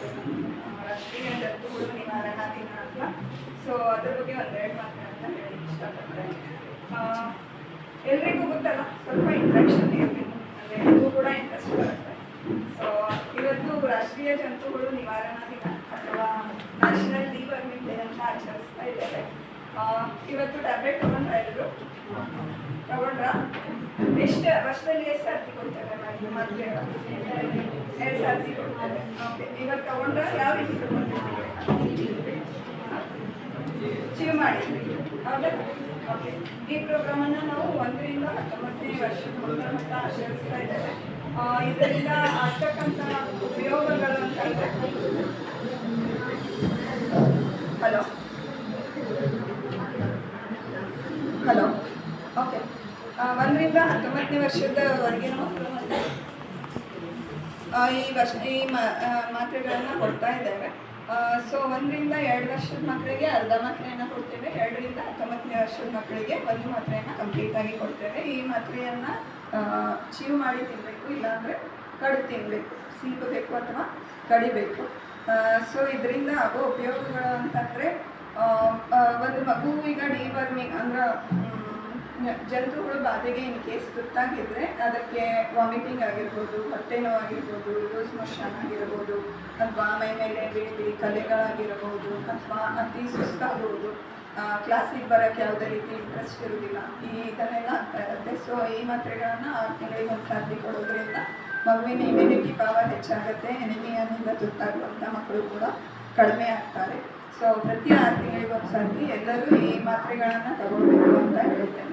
ರಾಷ್ಟ್ರೀಯ ಜಂತುಹುಳು ನಿವಾರಣಾ ದಿನ ಅಂತ ಸೊ ಅದ್ರ ಬಗ್ಗೆ ಒಂದೆರಡು ಮಾತುಗಳನ್ನ ಹೇಳಿ ಇಷ್ಟಪಡ್ತೇನೆ. ಆ, ಎಲ್ರಿಗೂ ಗೊತ್ತಲ್ಲ ಸ್ವಲ್ಪ ಇಂಟ್ರೆಕ್ಷನ್ ಇರಬೇಕು ಅಂದರೆ ಇದು ಕೂಡ ಇಂಟ್ರೆಸ್ಟ್ ಬರುತ್ತೆ. ಸೊ ಇವತ್ತು ರಾಷ್ಟ್ರೀಯ ಜಂತುಗಳು ನಿವಾರಣಾ ಅಥವಾ ನ್ಯಾಷನಲ್ ಡಿವರ್ಮಿಂಗ್ ಡೇ ಅಂತ ಆಚರಿಸ್ತಾ ಇದ್ದಾರೆ. ಇವತ್ತು ಟ್ಯಾಬ್ಲೆಟ್ ತಗೊಂಡ್ರ ಎಲ್ಲರೂ ತಗೊಂಡ್ರ? ಎಷ್ಟು ವರ್ಷದಲ್ಲಿ ಎಷ್ಟು ಸರ್ತಿ ಕೊಡ್ತಾರೆ? ಮಾತ್ರೆ? ಎರಡು ಸರ್ತಿ ಕೊಡ್ತೇವೆ ಇವಾಗ ತಗೊಂಡ್ರ ಯಾವ ರೀತಿ ಚೀವ್ ಮಾಡಿ. ಹೌದಾ? ಓಕೆ ಈ ಪ್ರೋಗ್ರಾಮನ್ನು ನಾವು ಒಂದರಿಂದ ಹತ್ತೊಂಬತ್ತನೇ ವರ್ಷದ ಮಟ್ಟ ಆಚರಿಸ್ತಾ ಇದ್ದೇವೆ. ಆ, ಇದರಿಂದ ಆಗ್ತಕ್ಕಂಥ ಉಪಯೋಗಗಳು ಅಂತ ಹಲೋ? ಹಲೋ? ಓಕೆ ಒಂದರಿಂದ ಹತ್ತೊಂಬತ್ತನೇ ವರ್ಷದವರೆಗೆ ನಾವು ಈ ವರ್ಷ, ಈ ಮಾತ್ರೆಗಳನ್ನು ಕೊಡ್ತಾ ಇದ್ದೇವೆ. ಸೊ ಒಂದರಿಂದ ಎರಡು ವರ್ಷದ ಮಕ್ಕಳಿಗೆ ಅರ್ಧ ಮಾತ್ರೆಯನ್ನು ಕೊಡ್ತೇವೆ, ಎರಡರಿಂದ ಹತ್ತೊಂಬತ್ತನೇ ವರ್ಷದ ಮಕ್ಕಳಿಗೆ ಒಂದು ಮಾತ್ರೆಯನ್ನು ಕಂಪ್ಲೀಟ್ ಆಗಿ ಕೊಡ್ತೇವೆ. ಈ ಮಾತ್ರೆಯನ್ನು ಚೀವ್ ಮಾಡಿ ತಿನ್ನಬೇಕು ಇಲ್ಲಾಂದರೆ ಕಡು ತಿನ್ನಬೇಕು ಸೀಕಬೇಕು ಅಥವಾ ಕಡಿಬೇಕು. ಸೊ ಇದರಿಂದ ಆಗೋ ಉಪಯೋಗಗಳು ಅಂತಂದರೆ ಒಂದು ಮಗು ಈಗ ಡಿವರ್ಮಿಂಗ್ ಅಂದ್ರೆ ಮ್, ಜಂತುಹುಳು ಬಾಧೆಗೆ ಇನ್ ಕೇಸ್ ತುತ್ತಾಗಿದ್ರೆ ಅದಕ್ಕೆ ವಾಮಿಟಿಂಗ್ ಆಗಿರ್ಬೋದು ಹೊಟ್ಟೆ ನೋವಾಗಿರ್ಬೋದು ಲೂಸ್ ಮೋಷನ್ ಆಗಿರ್ಬೋದು ಅಥವಾ ಮೈ ಮೇಲೆ ಬಿಳಿ ಕಲೆಗಳಾಗಿರ್ಬೋದು ಅಥವಾ ಅತಿ ಸುಸ್ತಾಗುವುದು ಕ್ಲಾಸಿಗೆ ಬರೋಕ್ಕೆ ಯಾವುದೇ ರೀತಿ ಇಂಟ್ರೆಸ್ಟ್ ಇರೋದಿಲ್ಲ ಈ ಇದನ್ನೆಲ್ಲ ಆಗ್ತಾ ಇರುತ್ತೆ. ಸೊ ಈ ಮಾತ್ರೆಗಳನ್ನು ಆರು ತಿಂಗಳಿಗೆ ಒಂದು ಸಾರಿ ಕೊಡೋದ್ರಿಂದ ಮಗುವಿನ ಇಮ್ಯುನಿಟಿ ಪವರ್ ಹೆಚ್ಚಾಗುತ್ತೆ ಎನಿಮಿಯನ್ನಿಂದ ತುತ್ತಾಗುವಂಥ ಮಕ್ಕಳು ಕೂಡ ಕಡಿಮೆ ಆಗ್ತಾರೆ. ಸೊ ಪ್ರತಿ ಆರು ತಿಂಗಳಿಗೆ ಒಂದು ಎಲ್ಲರೂ ಈ ಮಾತ್ರೆಗಳನ್ನು ತಗೋಬೇಕು ಅಂತ ಹೇಳ್ತೇನೆ.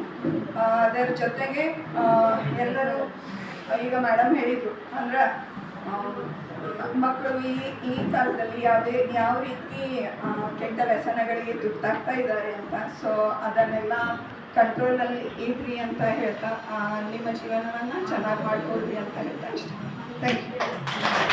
ಅದರ ಜೊತೆಗೆ ಎಲ್ಲರೂ ಈಗ ಮೇಡಮ್ ಹೇಳಿದರು, ಅಂದ್ರೆ ಮಕ್ಕಳು ಈ ಈ ಕಾಲದಲ್ಲಿ ಯಾವುದೇ, ಯಾವ ರೀತಿ ಕೆಟ್ಟ ವ್ಯಸನಗಳಿಗೆ ತುತ್ತಾಗ್ತಾ ಇದ್ದಾರೆ ಅಂತ ಸೊ ಅದನ್ನೆಲ್ಲ ಕಂಟ್ರೋಲಲ್ಲಿ ಇರ್ರಿ ಅಂತ ಹೇಳ್ತಾ ನಿಮ್ಮ ಜೀವನವನ್ನು ಚೆನ್ನಾಗಿ ಮಾಡ್ಕೊಳ್ರಿ ಅಂತ ಹೇಳ್ತಾ ಇಷ್ಟ. Thank you